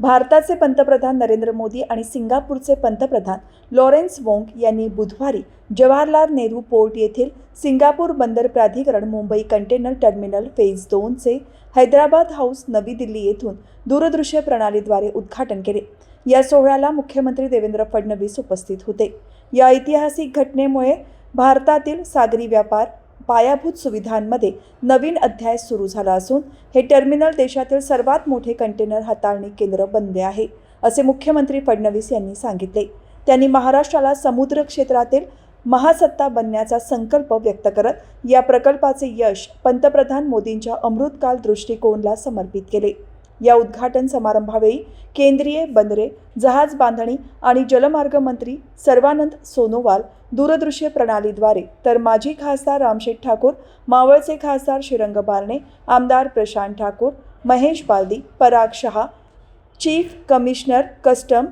भारताचे पंतप्रधान नरेंद्र मोदी आणि सिंगापूरचे पंतप्रधान लॉरेन्स वोंग यांनी बुधवारी जवाहरलाल नेहरू पोर्ट येथील सिंगापूर बंदर प्राधिकरण मुंबई कंटेनर टर्मिनल फेज दोनचे हैदराबाद हाऊस नवी दिल्ली येथून दूरदृश्य प्रणालीद्वारे उद्घाटन केले. या सोहळ्याला मुख्यमंत्री देवेंद्र फडणवीस उपस्थित होते. या ऐतिहासिक घटनेमुळे भारतातील सागरी व्यापार पायाभूत सुविधांमध्ये नवीन अध्याय सुरू झाला असून हे टर्मिनल देशातील सर्वात मोठे कंटेनर हाताळणी केंद्र बनले आहे असे मुख्यमंत्री फडणवीस यांनी सांगितले. त्यांनी महाराष्ट्राला समुद्र क्षेत्रातील महासत्ता बनण्याचा संकल्प व्यक्त करत या प्रकल्पाचे यश पंतप्रधान मोदींच्या अमृतकाल दृष्टिकोनला समर्पित केले. या उद्घाटन समारंभावेळी केंद्रीय बंदरे जहाज बांधणी आणि जलमार्ग मंत्री सर्वानंद सोनोवाल दूरदृश्य प्रणालीद्वारे. तर माजी खासदार रामशेठ ठाकूर मावळचे खासदार श्रीरंग बारणे आमदार Prashant Thakur Mahesh Baldi Parag Shah chief commissioner custom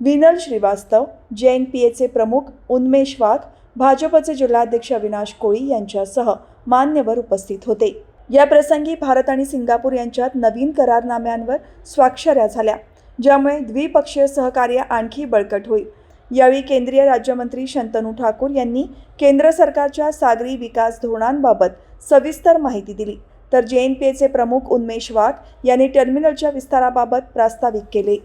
Vinal Shrivastava J N P एचे प्रमुख उन्मेश वाघ भाजपचे जिल्हाध्यक्ष अविनाश कोळी यांच्यासह मान्यवर उपस्थित होते. या प्रसंगी भारत आणि सिंगापूर यांच्यात नवीन करारनाम्यांवर स्वाक्षऱ्या झाल्या ज्यामुळे द्विपक्षीय सहकार्य आणखी बळकट होईल. यावेळी केंद्रीय राज्यमंत्री शंतनू ठाकूर यांनी केंद्र सरकारच्या सागरी विकास धोरणांबाबत सविस्तर माहिती दिली. तर जे एन पी एचे प्रमुख उन्मेश वाघ यांनी टर्मिनलच्या विस्ताराबाबत प्रास्ताविक केले.